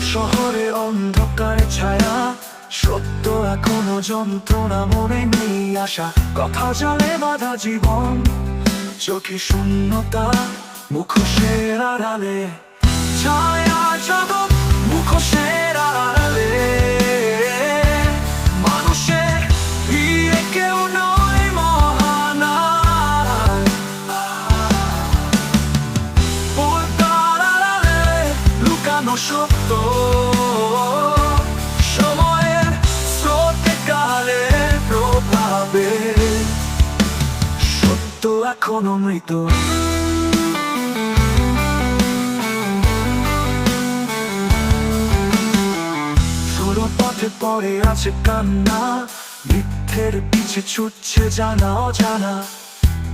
শহরে অন্ধকার ছায়া, সত্য এখনও যন্ত্রণা মনে নেই আশা। কথা জলে বাধা জীবন, চোখে শূন্যতা মুখোশের আড়ালে ছায়া সত্য সময়ের স্রোতে কালের প্রভাবে সত্য এখনও মৃত। সরু পথে পড়ে আছে কান্না, মিথ্যের পিছে ছুটছে জানা অজানা।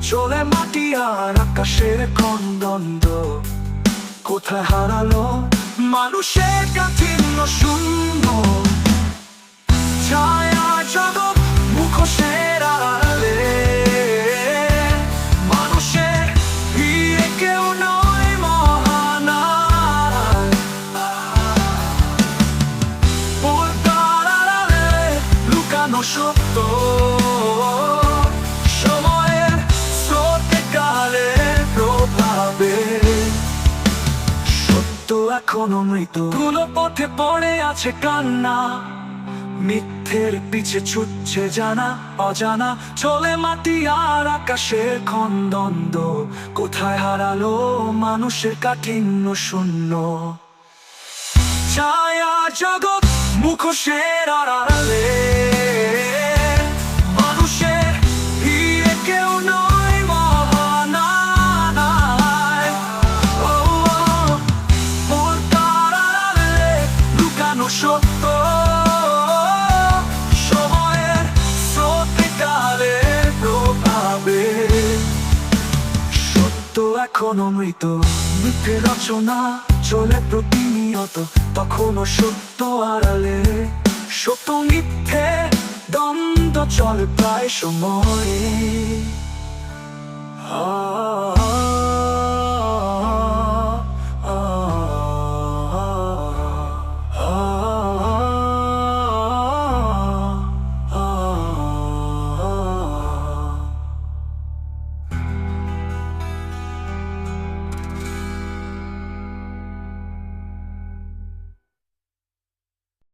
চলে মাটি আর আকাশের খন্দন্দ কোথায় হারালো মানুষের কাঠিন্য শূন্য ছায়া জগৎ মুখোশের আড়ালে। মানুষের ভিড়ে কেউ নয় মহানায় পর্দার আড়ালে লুকানো সত্য। এখনও মৃত। কোন পথে পড়ে আছে কান্না। মিথ্যের পিছে ছুটছে জানা, অজানা। চলে মাটি আর আকাশের খন্দন্দ কোথায় হারালো মানুষের কাঠিন্য শূন্য। ছায়া জগৎ মুখোশের আড়ালে। সত্য। সময়ের স্রোতে কালের প্রভাবে সত্য এখনও মৃত। মিথ্যে রচনা চলে প্রতিনিয়ত তখনও সত্য আড়ালে। সত্য মিথ্যে দ্বন্দ্ব চলে প্রায় সময়।